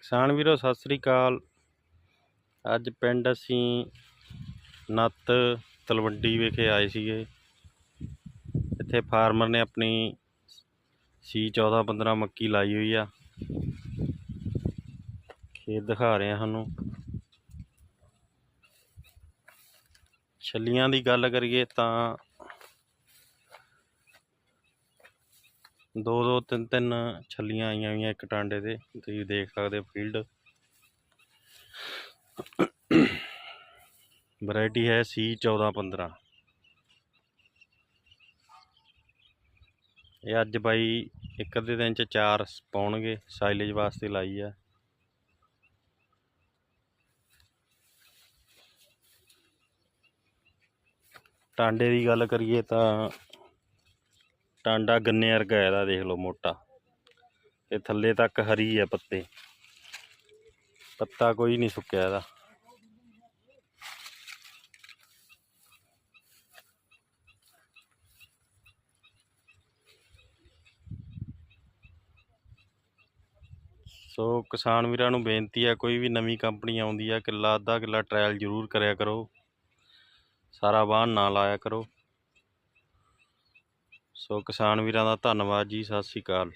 ਕਿਸਾਨ ਵੀਰੋ, ਸਤਿ ਸ੍ਰੀ ਅਕਾਲ। ਅੱਜ ਪਿੰਡ ਅਸੀਂ ਨੱਤ ਤਲਵੰਡੀ ਵਿਖੇ ਆਏ ਸੀਗੇ। ਇੱਥੇ ਫਾਰਮਰ ਨੇ ਆਪਣੀ ਸੀ 14 15 ਮੱਕੀ ਲਾਈ ਹੋਈ ਆ। ਖੇਤ ਦਿਖਾ ਰਹੇ ਆ ਸਾਨੂੰ। ਛੱਲੀਆਂ ਦੀ ਗੱਲ ਕਰੀਏ ਤਾਂ ਦੋ ਦੋ, ਤਿੰਨ ਤਿੰਨ ਛੱਲੀਆਂ ਆਈਆਂ ਹੋਈਆਂ ਇੱਕ ਟਾਂਡੇ ਤੇ, ਤੁਸੀਂ ਦੇਖ ਸਕਦੇ ਹੋ ਫੀਲਡ। ਵੈਰਾਈਟੀ ਹੈ ਸੀ 1415 ਇਹ ਅੱਜ ਬਾਈ ਇੱਕ ਅੱਧੇ ਦਿਨ ਚ ਚਾਰ ਪਾਉਣਗੇ ਸਾਈਲੇਜ ਵਾਸਤੇ ਲਾਈ ਆ। ਟਾਂਡੇ ਦੀ ਗੱਲ ਕਰੀਏ ਤਾਂ ਟਾਂਡਾ ਗੰਨੇ ਵਰਗਾ ਇਹਦਾ, ਦੇਖ ਲਓ ਮੋਟਾ। ਤੇ ਥੱਲੇ ਤੱਕ ਹਰੀ ਹੈ ਪੱਤੇ। ਪੱਤਾ ਕੋਈ ਨਹੀਂ ਸੁੱਕਿਆ ਇਹਦਾ। ਸੋ ਕਿਸਾਨ ਵੀਰਾਂ ਨੂੰ ਬੇਨਤੀ ਹੈ, ਕੋਈ ਵੀ ਨਵੀਂ ਕੰਪਨੀ ਆਉਂਦੀ ਹੈ, ਕਿੱਲਾ ਅੱਧਾ ਕਿੱਲਾ ਟਰਾਇਲ ਜ਼ਰੂਰ ਕਰਿਆ ਕਰੋ। ਸਾਰਾ ਬਾਹਨ ਨਾ ਲਾਇਆ ਕਰੋ। ਸੋ ਕਿਸਾਨ ਵੀਰਾਂ ਦਾ ਧੰਨਵਾਦ ਜੀ ਸਤਿ ਸ਼੍ਰੀ ਅਕਾਲ।